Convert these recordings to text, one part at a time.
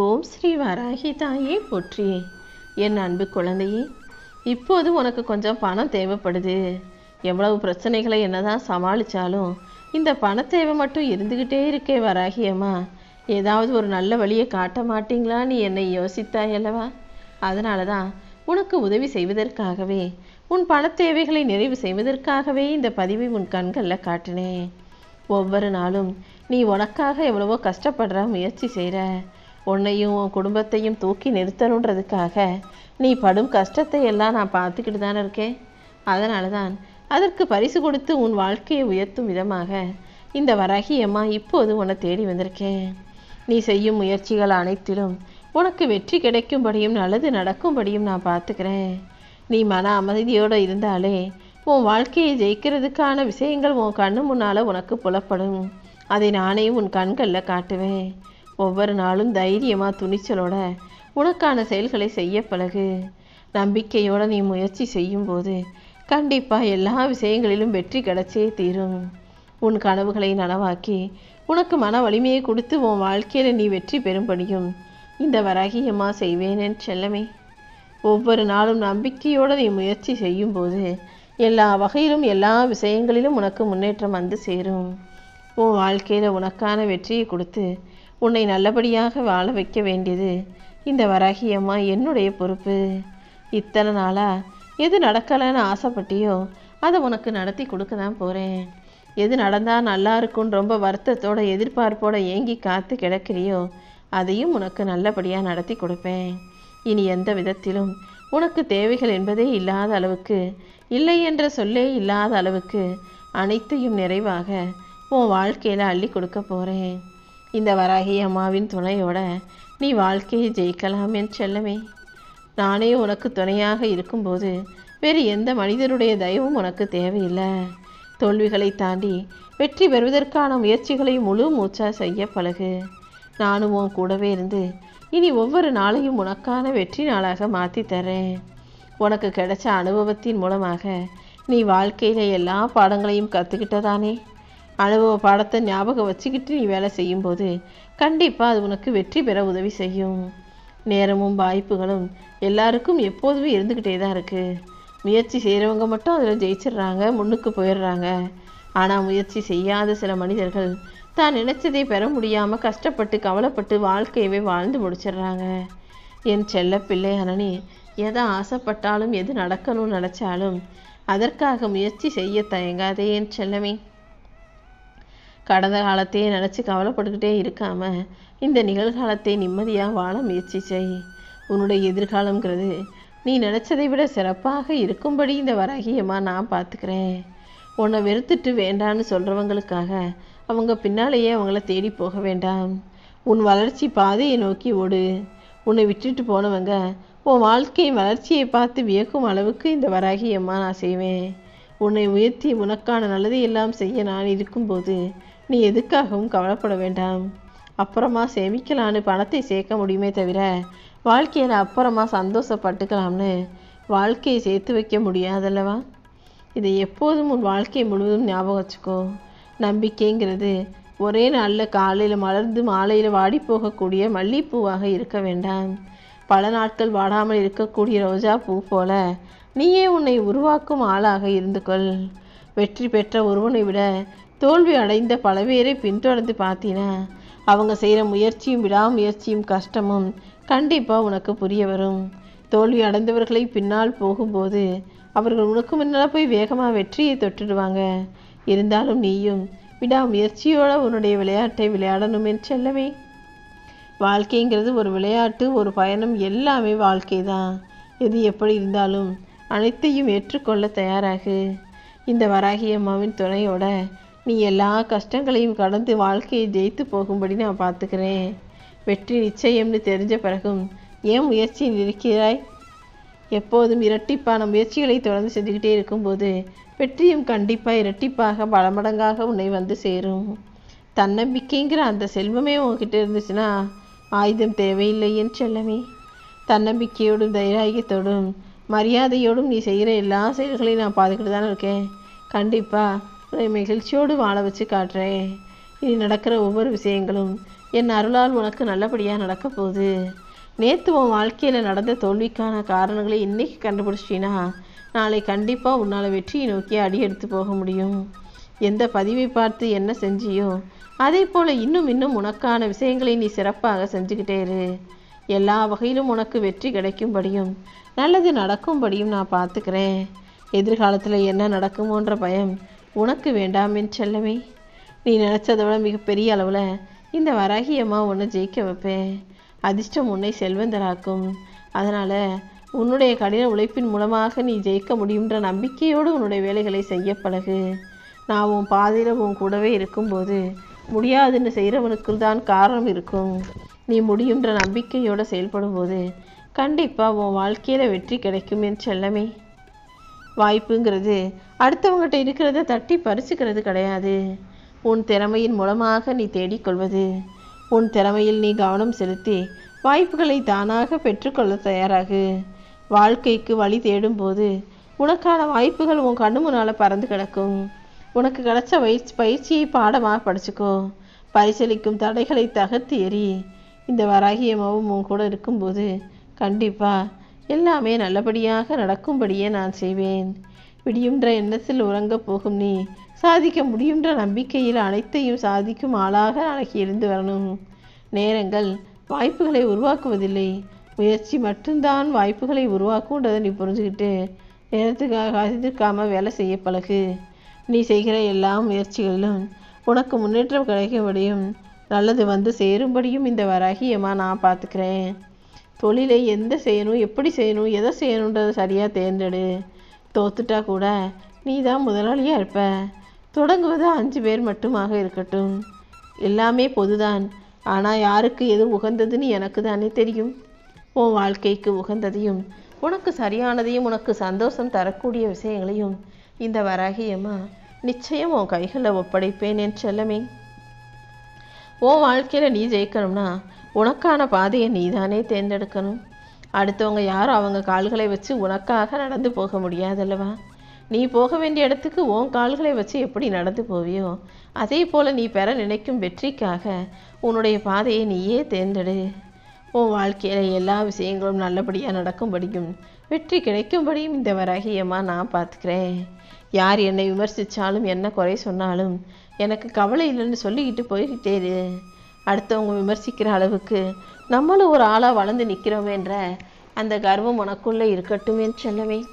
ஓம் ஸ்ரீ வராகி தாயே போற்றி. என் அன்பு குழந்தையே இப்போது உனக்கு கொஞ்சம் பணம் தேவைப்படுது. எவ்வளவு பிரச்சனைகளை என்னதான் சமாளித்தாலும் இந்த பண தேவை மட்டும் இருந்துக்கிட்டே இருக்கே வராகியம்மா ஏதாவது ஒரு நல்ல வழியை காட்ட மாட்டீங்களா நீ என்னை யோசித்தாய் அல்லவா? அதனால தான் உனக்கு உதவி செய்வதற்காகவே உன் பணத் தேவைகளை நிறைவு செய்வதற்காகவே இந்த பதிவை உன் கண்களில் காட்டினேன். ஒவ்வொரு நாளும் நீ உனக்காக எவ்வளவோ கஷ்டப்படுற முயற்சி செய்கிற உன்னையும் உன் குடும்பத்தையும் தூக்கி நிறுத்தணுன்றதுக்காக நீ படும் கஷ்டத்தை எல்லாம் நான் பார்த்துக்கிட்டு தானே இருக்கேன். அதனால தான் அதற்கு பரிசு கொடுத்து உன் வாழ்க்கையை உயர்த்தும் விதமாக இந்த வராகி அம்மா இப்போது உன்னை தேடி வந்திருக்கேன். நீ செய்யும் முயற்சிகள் அனைத்திலும் உனக்கு வெற்றி கிடைக்கும்படியும் நல்லது நடக்கும்படியும் நான் பார்த்துக்கிறேன். நீ மன அமைதியோடு இருந்தாலே உன் வாழ்க்கையை ஜெயிக்கிறதுக்கான விஷயங்கள் உன் கண்ணு முன்னால் உனக்கு புலப்படும். அதை நானே உன் கண்களில் காட்டுவேன். ஒவ்வொரு நாளும் தைரியமாக துணிச்சலோட உனக்கான செயல்களை செய்ய பழகு. நம்பிக்கையோட நீ முயற்சி செய்யும்போது கண்டிப்பாக எல்லா விஷயங்களிலும் வெற்றி கிடைச்சே தீரும். உன் கனவுகளை நனவாக்கி உனக்கு மன வலிமையை கொடுத்து உன் வாழ்க்கையில் நீ வெற்றி பெறும்படியும் இந்த வராகியம்மா செய்வேனேன் செல்லமே. ஒவ்வொரு நாளும் நம்பிக்கையோடு நீ முயற்சி செய்யும்போது எல்லா வகையிலும் எல்லா விஷயங்களிலும் உனக்கு முன்னேற்றம் வந்து சேரும். உன் வாழ்க்கையில் உனக்கான வெற்றியை கொடுத்து உன்னை நல்லபடியாக வாழ வைக்க வேண்டியது இந்த வராகி அம்மா என்னுடைய பொறுப்பு. இத்தனை நாளாக எது நடக்கலைன்னு ஆசைப்பட்டியோ அதை உனக்கு நடத்தி கொடுக்க தான் போகிறேன் எது நடந்தால் நல்லா இருக்கும்னு ரொம்ப வருத்தத்தோட எதிர்பார்ப்போட ஏங்கி காத்து கிடக்கிறியோ அதையும் உனக்கு நல்லபடியாக நடத்தி கொடுப்பேன். இனி எந்த விதத்திலும் உனக்கு தேவைகள் என்பதே இல்லாத அளவுக்கு இல்லை என்ற சொல்லே இல்லாத அளவுக்கு அனைத்தையும் நிறைவாக உன் வாழ்க்கையில் அள்ளி கொடுக்க போகிறேன் இந்த வராகி அம்மாவின் துணையோட நீ வாழ்க்கையை ஜெயிக்கலாம் என் செல்லமே. நானே உனக்கு துணையாக இருக்கும்போது வேறு எந்த மனிதருடைய தயவும் உனக்கு தேவையில்லை. தோல்விகளை தாண்டி வெற்றி பெறுவதற்கான முயற்சிகளை முழு மூச்சா செய்ய பழகு. நானும் உன் கூடவே இருந்து இனி ஒவ்வொரு நாளையும் உனக்கான வெற்றி நாளாக மாற்றி தரேன். உனக்கு கிடைச்ச அனுபவத்தின் மூலமாக நீ வாழ்க்கையில் எல்லா பாடங்களையும் கற்றுக்கிட்டதானே அனுபவ பாடத்தை ஞாபகம் வச்சுக்கிட்டு நீ வேலை செய்யும்போது கண்டிப்பாக அது உனக்கு வெற்றி பெற உதவி செய்யும். நேரமும் வாய்ப்புகளும் எல்லாருக்கும் எப்போதுமே இருந்துக்கிட்டே தான் இருக்குது முயற்சி செய்கிறவங்க மட்டும் அதில் ஜெயிச்சிடுறாங்க முன்னுக்கு போயிடுறாங்க. ஆனால் முயற்சி செய்யாத சில மனிதர்கள் தான் நினச்சதை பெற முடியாமல் கஷ்டப்பட்டு கவலைப்பட்டு வாழ்க்கையவே வாழ்ந்து முடிச்சிடுறாங்க. என் செல்ல பிள்ளை அனனி எதை ஆசைப்பட்டாலும் எது நடக்கணும்னு நினச்சாலும் அதற்காக முயற்சி செய்ய தயங்காதே என் செல்லமே. கடந்த காலத்தையே நினச்சி கவலைப்பட்டுக்கிட்டே இருக்காம இந்த நிகழ்காலத்தை நிம்மதியாக வாழ முயற்சி செய். உன்னுடைய எதிர்காலங்கிறது நீ நினச்சதை விட சிறப்பாக இருக்கும்படி இந்த வராகியம்மா நான் பார்த்துக்கிறேன். உன்னை வெறுத்துட்டு வேண்டான்னு சொல்கிறவங்களுக்காக அவங்க பின்னாலேயே அவங்கள தேடி போக வேண்டாம். உன் வளர்ச்சி பாதையை நோக்கி ஓடு. உன்னை விட்டுட்டு போனவங்க உன் வாழ்க்கையின் வளர்ச்சியை பார்த்து வியக்கும் அளவுக்கு இந்த வராகியம்மா நான் செய்வேன். உன்னை உயர்த்தி உனக்கான நல்லதை எல்லாம் செய்ய நான் இருக்கும்போது நீ எதுக்காகவும் கவலைப்பட வேண்டாம். அப்புறமா சேமிக்கலான்னு பணத்தை சேர்க்க முடியுமே தவிர வாழ்க்கையில் அப்புறமா சந்தோஷப்பட்டுக்கலாம்னு வாழ்க்கையை சேர்த்து வைக்க முடியாதல்லவா? இதை எப்போதும் உன் வாழ்க்கை முழுவதும் ஞாபகம் வச்சுக்கோ. நம்பிக்கைங்கிறது ஒரே நாளில் காலையில் மலர்ந்து மாலையில் வாடி போகக்கூடிய மல்லிகைப்பூவாக இருக்க வேண்டாம். பல நாட்கள் வாடாமல் இருக்கக்கூடிய ரோஜா பூ போல நீயே உன்னை உருவாக்கும் ஆளாக இருந்து கொள். வெற்றி பெற்ற ஒருவனை விட தோல்வி அடைந்த பல பேரை பின்தொடர்ந்து பார்த்தீனா? அவங்க செய்கிற முயற்சியும் விடாமுயற்சியும் கஷ்டமும் கண்டிப்பாக உனக்கு புரிய வரும். தோல்வி அடைந்தவர்களை பின்னால் போகும்போது அவர்கள் உனக்கு முன்னால் போய் வேகமாக வெற்றியை தொட்டுடுவாங்க இருந்தாலும் நீயும் விடாமுயற்சியோடு உன்னுடைய விளையாட்டை விளையாடணும் என்று செல்லவே. வாழ்க்கைங்கிறது ஒரு விளையாட்டு ஒரு பயணம் எல்லாமே வாழ்க்கை தான் எது எப்படி இருந்தாலும் அனைத்தையும் ஏற்றுக்கொள்ள தயாராகு. இந்த வராகி அம்மாவின் துணையோட நீ எல்லா கஷ்டங்களையும் கடந்து வாழ்க்கையை ஜெயித்து போகும்படி நான் பார்த்துக்கிறேன். வெற்றி நிச்சயம்னு தெரிஞ்ச பிறகும் ஏன் முயற்சியில் இருக்கிறாய்? எப்போதும் இரட்டிப்பான முயற்சிகளை தொடர்ந்து செஞ்சுக்கிட்டே இருக்கும்போது வெற்றியும் கண்டிப்பாக இரட்டிப்பாக பல மடங்காக உன்னை வந்து சேரும். தன்னம்பிக்கைங்கிற அந்த செல்வமே உன்கிட்ட இருந்துச்சுன்னா ஆயுதம் தேவையில்லைன்னு சொல்லவே செல்லமே. தன்னம்பிக்கையோடும் தைராகியத்தோடும் மரியாதையோடும் நீ செய்கிற எல்லா செயல்களையும் நான் பார்த்துக்கிட்டு தானே இருக்கேன். கண்டிப்பாக உன்னை மகிழ்ச்சியோடு வாழ வச்சு காட்டுறேன். இனி நடக்கிற ஒவ்வொரு விஷயங்களும் என் அருளால் உனக்கு நல்லபடியாக நடக்க போகுது. நேற்று உன் வாழ்க்கையில் நடந்த தோல்விக்கான காரணங்களை இன்றைக்கி கண்டுபிடிச்சிட்டினா நாளை கண்டிப்பாக உன்னால் வெற்றியை நோக்கி அடி எடுத்து போக முடியும். எந்த பதிவை பார்த்து என்ன செஞ்சியோ அதே போல் இன்னும் இன்னும் உனக்கான விஷயங்களை நீ சிறப்பாக செஞ்சுக்கிட்டே இரு. எல்லா வகையிலும் உனக்கு வெற்றி கிடைக்கும்படியும் நல்லது நடக்கும்படியும் நான் பார்த்துக்கிறேன். எதிர்காலத்தில் என்ன நடக்குமோன்ற பயம் உனக்கு வேண்டாமின் என் செல்லமே. நீ நினச்சதை விட மிகப்பெரிய அளவில் இந்த வராகியம்மா உன்னை ஜெயிக்க வைப்பேன். அதிர்ஷ்டம் உன்னை செல்வந்தராக்கும். அதனால் உன்னுடைய கடின உழைப்பின் மூலமாக நீ ஜெயிக்க முடியுன்ற நம்பிக்கையோடு உன்னுடைய வேலைகளை செய்ய பழகு. நான் உன் பாதையில் உன் கூடவே இருக்கும்போது முடியாதுன்னு செய்கிறவனுக்கு தான் காரணம் இருக்கும். நீ முடியுன்ற நம்பிக்கையோடு செயல்படும்போது கண்டிப்பாக உன் வாழ்க்கையில் வெற்றி கிடைக்கும் என் செல்லமே. வாய்ப்புங்கிறது அடுத்தவங்ககிட்ட இருக்கிறத தட்டி பறிச்சுக்கிறது கிடையாது. உன் திறமையின் மூலமாக நீ தேடிக்கொள்வது உன் திறமையில் நீ கவனம் செலுத்தி வாய்ப்புகளை தானாக பெற்றுக்கொள்ள தயாராகு. வாழ்க்கைக்கு வழி தேடும்போது உனக்கான வாய்ப்புகள் உன் கண்ணு முன்னால் பறந்து கிடக்கும். உனக்கு கிடைச்ச பயிற்சி பயிற்சியை பாடமாக படிச்சுக்கோ. பரிசளிக்கும் தடைகளை தகர்த்து எறி இந்த வராகியமாவும் உன் கூட இருக்கும்போது கண்டிப்பாக எல்லாமே நல்லபடியாக நடக்கும்படியே நான் செய்வேன். விடியுன்ற எண்ணத்தில் உறங்கப் போகும் நீ சாதிக்க முடியுன்ற நம்பிக்கையில் அனைத்தையும் சாதிக்கும் ஆளாக நாளைக்கு இருந்து வரணும். நேரங்கள் வாய்ப்புகளை உருவாக்குவதில்லை. முயற்சி மட்டும்தான் வாய்ப்புகளை உருவாக்கும்ன்றதை நீ புரிஞ்சுக்கிட்டு நேரத்துக்காக அதிர்க்காம வேலை செய்ய பழகு. நீ செய்கிற எல்லா முயற்சிகளிலும் உனக்கு முன்னேற்றம் கிடைக்கும்படியும் நல்லது வந்து சேரும்படியும் இந்த வராகியமா நான் பார்த்துக்கிறேன். தொழிலை எந்த செய்யணும் எப்படி செய்யணும் எதை செய்யணுன்றதை சரியாக தேர்ந்தெடு. தோத்துட்டா கூட நீ தான் முதலாளியாக இருப்ப. தொடங்குவது அஞ்சு பேர் மட்டுமாக இருக்கட்டும். எல்லாமே பொதுதான். ஆனால் யாருக்கு எது உகந்ததுன்னு எனக்கு தானே தெரியும். உன் வாழ்க்கைக்கு உகந்ததையும் உனக்கு சரியானதையும் உனக்கு சந்தோஷம் தரக்கூடிய விஷயங்களையும் இந்த வராகியம்மா நிச்சயம் உன் கைகளில் ஒப்படைப்பேன் என் செல்லமே. உன் வாழ்க்கையில் நீ ஜெயிக்கணும்னா உனக்கான பாதையை நீ தானே தேர்ந்தெடுக்கணும். அடுத்தவங்க யாரும் அவங்க கால்களை வச்சு உனக்காக நடந்து போக முடியாதல்லவா? நீ போக வேண்டிய இடத்துக்கு உன் கால்களை வச்சு எப்படி நடந்து போவியோ அதே போல் நீ பெற நினைக்கும் வெற்றிக்காக உன்னுடைய பாதையை நீயே தேர்ந்தெடு. உன் வாழ்க்கையில் எல்லா விஷயங்களும் நல்லபடியாக நடக்கும்படியும் வெற்றி கிடைக்கும்படியும் இந்த வராகியம்மா நான் பார்த்துக்கிறேன். யார் என்னை விமர்சித்தாலும் என்ன குறை சொன்னாலும் எனக்கு கவலை இல்லைன்னு சொல்லிக்கிட்டு போய்கிட்டே இரு அடுத்தவங்க விமர்சிக்கிற அளவுக்கு நம்மளும் ஒரு ஆளாக வளர்ந்து நிற்கிறோமேன்ற அந்த கர்வம் உனக்குள்ளே இருக்கட்டுமே செல்லவே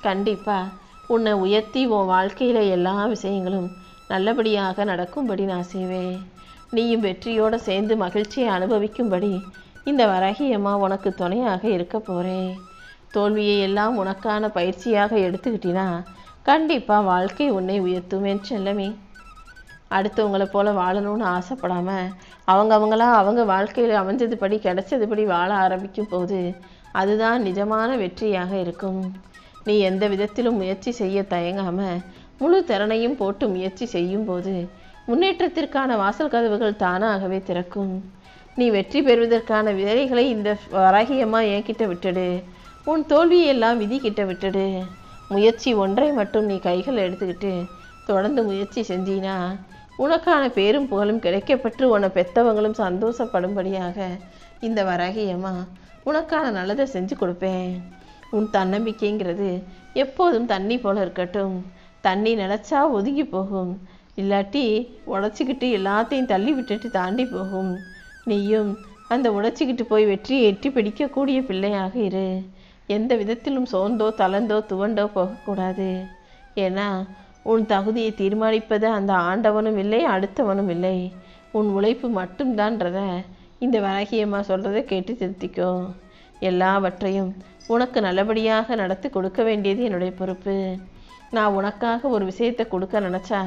கண்டிப்பாக உன்னை உயர்த்தி உன் வாழ்க்கையில் எல்லா விஷயங்களும் நல்லபடியாக நடக்கும்படி நான் செய்வேன். நீயும் வெற்றியோடு சேர்ந்து மகிழ்ச்சியை அனுபவிக்கும்படி இந்த வரகியம்மா உனக்கு துணையாக இருக்க போகிறேன் தோல்வியை எல்லாம் உனக்கான பயிற்சியாக எடுத்துக்கிட்டினா கண்டிப்பாக வாழ்க்கை உன்னை உயர்த்துமேன் செல்லமே. அடுத்தவங்களை போல் வாழணும்னு ஆசைப்படாமல் அவங்க அவங்க வாழ்க்கையில் அமைஞ்சதுபடி கிடைச்சதுபடி வாழ ஆரம்பிக்கும் போது அதுதான் நிஜமான வெற்றியாக இருக்கும். நீ எந்த விதத்திலும் முயற்சி செய்ய தயங்காமல் முழு திறனையும் போட்டு முயற்சி செய்யும்போது முன்னேற்றத்திற்கான வாசல் கதவுகள் தானாகவே திறக்கும். நீ வெற்றி பெறுவதற்கான விதைகளை இந்த வராகியம்மா என்கிட்ட விட்டுடு. உன் தோல்வியெல்லாம் விதி கிட்ட விட்டுடு. முயற்சி ஒன்றை மட்டும் நீ கைகள் எடுத்துக்கிட்டு தொடர்ந்து முயற்சி செஞ்சீனா உனக்கான பேரும் புகழும் கிடைக்கப்பட்டு உன்னை பெத்தவங்களும் சந்தோஷப்படும்படியாக இந்த வராகியம்மா உனக்கான நல்லதை செஞ்சு கொடுப்பேன். உன் தன்னம்பிக்கைங்கிறது எப்போதும் தண்ணி போல இருக்கட்டும். தண்ணி நினச்சா ஒதுங்கி போகும். இல்லாட்டி உடச்சிக்கிட்டு எல்லாத்தையும் தள்ளி விட்டுட்டு தாண்டி போகும். நீயும் அந்த உடச்சிக்கிட்டு போய் வெற்றியை எட்டி பிடிக்கக்கூடிய பிள்ளையாக இரு. எந்த விதத்திலும் சோர்ந்தோ தளர்ந்தோ துவண்டோ போகக்கூடாது. ஏன்னா உன் தகுதியை தீர்மானிப்பது அந்த ஆண்டவனும் இல்லை அடுத்தவனும் இல்லை. உன் உழைப்பு மட்டும்தான்றத இந்த வராகியம்மா சொல்கிறத கேட்டு திருத்திக்கோ. எல்லாவற்றையும் உனக்கு நல்லபடியாக நடத்தி கொடுக்க வேண்டியது என்னுடைய பொறுப்பு. நான் உனக்காக ஒரு விஷயத்தை கொடுக்க நினச்சா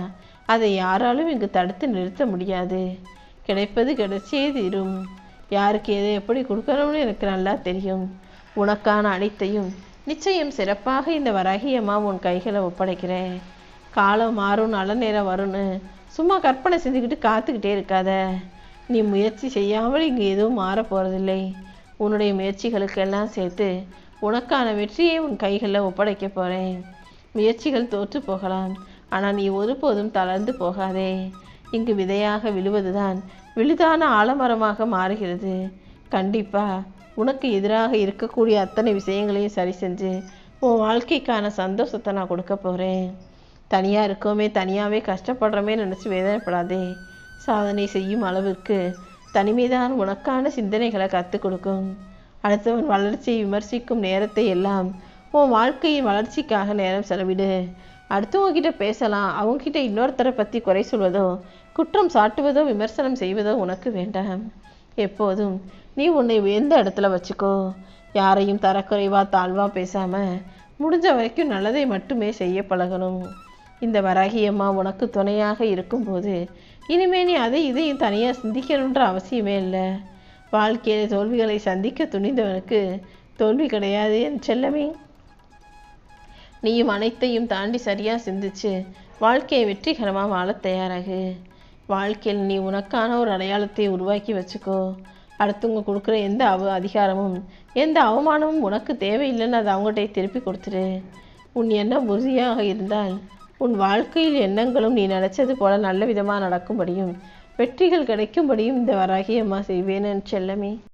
அதை யாராலும் இங்கு தடுத்து நிறுத்த முடியாது. கிடைப்பது கிடைச்சே தீரும். யாருக்கு எதை எப்படி கொடுக்கணும்னு எனக்கு நல்லா தெரியும். உனக்கான அனைத்தையும் நிச்சயம் சிறப்பாக இந்த வராகியம்மா உன் கைகளை ஒப்படைக்கிறேன். காலம் மாறும் நல்ல நேரம் வரும்னு சும்மா கற்பனை செஞ்சுக்கிட்டு காத்துக்கிட்டே இருக்காத. நீ முயற்சி செய்யாமல் இங்கே எதுவும் மாறப் போகிறதில்லை உன்னுடைய முயற்சிகளுக்கெல்லாம் சேர்த்து உனக்கான வெற்றியை உன் கைகளில் ஒப்படைக்க போகிறேன் முயற்சிகள் தோற்று போகலாம் ஆனால் நீ ஒருபோதும் தளர்ந்து போகாதே. இங்கு விதையாக விழுவதுதான் விழுதான ஆலமரமாக மாறுகிறது. கண்டிப்பாக உனக்கு எதிராக இருக்கக்கூடிய அத்தனை விஷயங்களையும் சரி செஞ்சு உன் வாழ்க்கைக்கான சந்தோஷத்தை நான் கொடுக்க போகிறேன் தனியாக இருக்கோமே தனியாகவே கஷ்டப்படுறோமே நினச்சி வேதனைப்படாதே. சாதனை செய்யும் அளவிற்கு தனிமைதான் உனக்கான சிந்தனைகளை கற்றுக் கொடுக்கும். அடுத்தவன் வளர்ச்சியை விமர்சிக்கும் நேரத்தை எல்லாம் உன் வாழ்க்கையின் வளர்ச்சிக்காக நேரம் செலவிடு. அடுத்தவங்க கிட்ட பேசலாம் அவங்ககிட்ட இன்னொருத்தரை பற்றி குறை சொல்வதோ குற்றம் சாட்டுவதோ விமர்சனம் செய்வதோ உனக்கு வேண்டாம். எப்போதும் நீ உன்னை உயர்ந்த இடத்துல வச்சுக்கோ. யாரையும் தரக்குறைவா தாழ்வா பேசாமல் முடிஞ்ச வரைக்கும் நல்லதை மட்டுமே செய்ய பழகணும். இந்த வராகி அம்மா உனக்கு துணையாக இருக்கும்போது இனிமே நீ அதை இதையும் தனியாக சிந்திக்கணுன்ற அவசியமே இல்லை. வாழ்க்கையில் தோல்விகளை சந்திக்க துணிந்தவனுக்கு தோல்வி கிடையாது என் செல்லமே. நீயும் அனைத்தையும் தாண்டி சரியாக சிந்திச்சு வாழ்க்கையை வெற்றிகரமாக வாழத் தயாராகு. வாழ்க்கையில் நீ உனக்கான ஒரு அடையாளத்தை உருவாக்கி வச்சுக்கோ. அடுத்தவங்க கொடுக்குற எந்த அவ அதிகாரமும் எந்த அவமானமும் உனக்கு தேவையில்லைன்னு அதை அவங்ககிட்ட திருப்பி கொடுத்துரு. உன் எண்ணம் உறுதியாக இருந்தால் உன் வாழ்க்கையில் எண்ணங்களும் நீ நினைச்சது போல நல்ல விதமாக நடக்கும்படியும் வெற்றிகள் கிடைக்கும்படியும் இந்த வராகி அம்மா செய்வேன் என் செல்லமே.